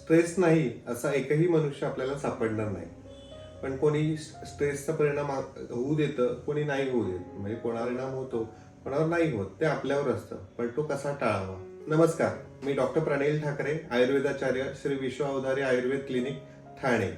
Stress नाही असा एकही मनुष्य आपल्याला सापडणार नाही. पण कोणी स्ट्रेसचा परिणाम होऊ देतं कोणी नाही होऊ देत. म्हणजे कोणावर परिणाम होतो कोणावर नाही होत ते आपल्यावर असतं. पण तो कसा टाळावा? नमस्कार. मी डॉक्टर प्रणील ठाकरे आयुर्वेदाचार्य श्री विश्व अवधारी आयुर्वेद क्लिनिक ठाणे.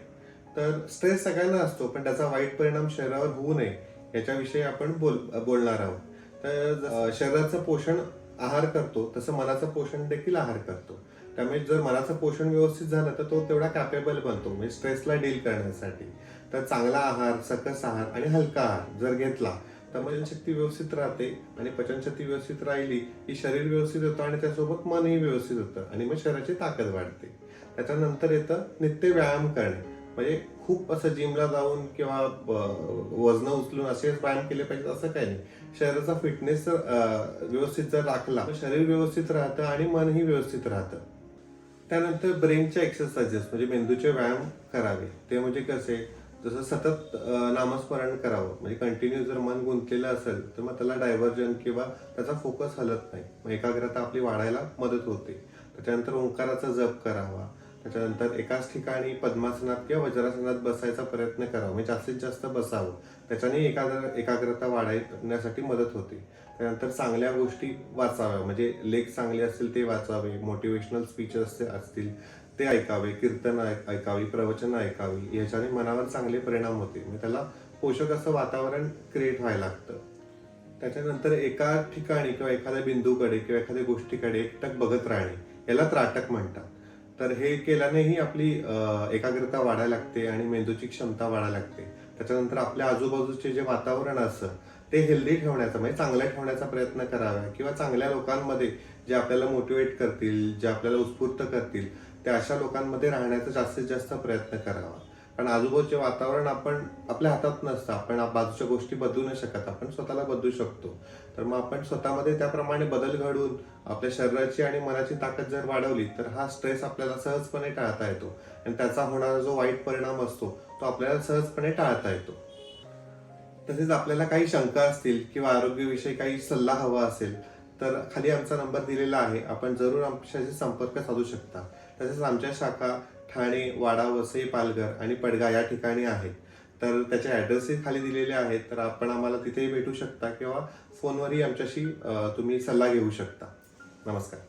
तर स्ट्रेस सगळ्यांना असतो पण त्याचा वाईट परिणाम शरीरावर होऊ नये याच्याविषयी आपण बोल बोलणार आहोत. तर शरीराचं पोषण आहार करतो तसं मनाचं पोषण देखील आहार करतो. त्यामुळे जर मनाचं पोषण व्यवस्थित झालं तर तो तेवढा कॅपेबल बनतो. म्हणजे स्ट्रेसला डील करण्यासाठी. तर चांगला आहार सकस आहार आणि हलका आहार जर घेतला तर पचनशक्ती व्यवस्थित राहते आणि पचनशक्ती व्यवस्थित राहिली की शरीर व्यवस्थित होतं आणि त्यासोबत मनही व्यवस्थित होतं आणि मग शरीराची ताकद वाढते. त्याच्यानंतर येतं नित्य व्यायाम करणे. म्हणजे खूप असं जिमला जाऊन किंवा वजन उचलून असेच व्यायाम केले पाहिजे असं काही नाही. शरीराचा फिटनेस जर व्यवस्थित जर राखला तर शरीर व्यवस्थित राहतं आणि मनही व्यवस्थित राहतं. त्यानंतर ब्रेनचे एक्सरसाइजेस म्हणजे मेंदूचे व्यायाम करावे. ते म्हणजे कसे? जसं सतत नामस्मरण करावं. म्हणजे कंटिन्यू जर मन गुंतलेलं असेल तर मग त्याला डायव्हर्जन किंवा त्याचा फोकस हलत नाही. मग एकाग्रता आपली वाढायला मदत होते. त्याच्यानंतर ओंकाराचा जप करावा. त्याच्यानंतर एकाच ठिकाणी पद्मासनात किंवा वज्रासनात बसायचा प्रयत्न करावा. म्हणजे जास्तीत जास्त बसावं. त्याच्याने एकाग्र एकाग्रता वाढण्यासाठी मदत होते. त्यानंतर चांगल्या गोष्टी वाचाव्या. म्हणजे लेख चांगले असतील ते वाचावे. मोटिवेशनल स्पीचेस असतील ते ऐकावे. कीर्तन ऐकावी. प्रवचन ऐकावी. याच्याने मनावर चांगले परिणाम होते. म्हणजे त्याला पोषक असं वातावरण क्रिएट व्हायला लागतं. त्याच्यानंतर एका ठिकाणी किंवा एखाद्या बिंदूकडे किंवा एखाद्या गोष्टीकडे एकटक बघत राहणे. याला त्राटक म्हणतात. तर हे केल्यानेही आपली एकाग्रता वाढायला लागते आणि मेंदूची क्षमता वाढायला लागते. त्याच्यानंतर आपल्या आजूबाजूचे जे वातावरण असतं ते हेल्दी ठेवण्याचा म्हणजे चांगलं ठेवण्याचा प्रयत्न करावा किंवा चांगल्या लोकांमध्ये जे आपल्याला मोटिवेट करतील जे आपल्याला उत्स्फूर्त करतील त्या अशा लोकांमध्ये राहण्याचा जास्तीत जास्त प्रयत्न करावा. कारण आजूबाजूचे वातावरण आपण आपल्या हातात नसतं. आपण बाजूच्या गोष्टी बदलू नाही शकत. आपण स्वतःला बदलू शकतो. तर मग आपण स्वतःमध्ये त्याप्रमाणे बदल घडवून आपल्या शरीराची आणि मनाची ताकद जर वाढवली तर हा स्ट्रेस आपल्याला सहजपणे टाळता येतो. आणि त्याचा होणारा जो वाईट परिणाम असतो तो आपल्याला सहजपणे टाळता येतो. तसेच आपल्याला काही शंका असतील किंवा आरोग्याविषयी काही सल्ला हवा असेल तर खाली आमचा नंबर दिलेला आहे. आपण जरूर आमच्याशी संपर्क साधू शकता. तसेच आमच्या शाखा ठाणे वाडा वसई पालघर आणि पडगा या ठिकाणी आहेत. तर त्याचे ॲड्रेसही खाली दिलेले आहेत. तर आपण आम्हाला तिथेही भेटू शकता किंवा फोनवरही आमच्याशी तुम्ही सल्ला घेऊ शकता. नमस्कार.